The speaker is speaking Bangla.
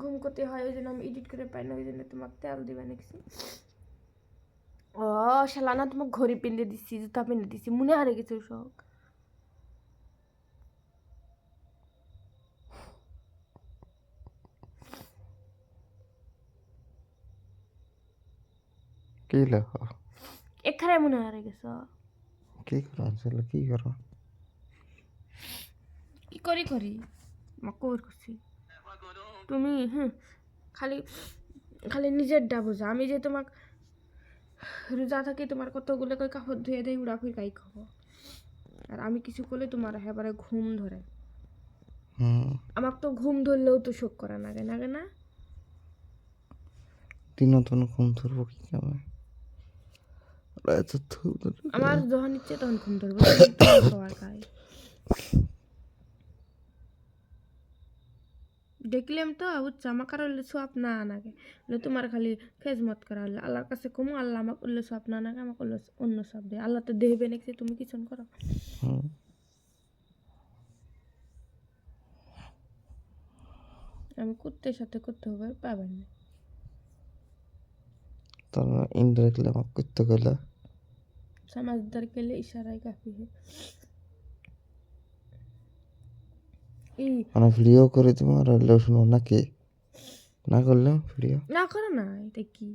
ঘুম করতে হয় ওই জন্য আমি এডিট করে পাই না ওই জন্য তোমাকে তেল দিবে দেখছি ও শালানা তোমাকে ঘড়ি পিন্ধে দিচ্ছি জুতা পিন্ধে দিচ্ছি মনে হারে গেছে শখ। কি লেখ এখানে মনে হারে গেছ কি করো আসলে কি করো? কি করি করি? মকর করছি। তুমি হুম খালি খালি নিজের ডা বোঝা। আমি যে তোমাক রোজা থাকি তোমার কতগুলো কই কাপড় ধুয়ে দেয় উড়া ফুই কাই খাব? আর আমি কিছু করলে তোমার এবারে ঘুম ধরে। হুম। আমার তো ঘুম ধরলেও তো শোক করা নাগে না? দিনও তো ঘুম ধরবো কি কামে? আমার যখন ইচ্ছে তখন ঘুম ধরবো খাই দেখলাম তো বুঝছ আমার কারও সব না আনাগে বলে তোমার খালি খেজমত করা হলে। আল্লাহর কাছে কমু আল্লাহ আমাকে উল্লে সব না আনাগে আমাকে উল্লে অন্য সব দেয় আল্লাহ তো দেবে নাকি তুমি কিছু করো। আমি কুত্তের সাথে করতে হবে পাবেন না। তার ইনডাইরেক্টলি আমাকে করতে গেলে সমাজদার কেলে ইশারায় কাফি হে। মানে ভিডিও করে দিব আর হইলেও শুনো, নাকি? না করলেও ভিডিও না করো না, এটা কি?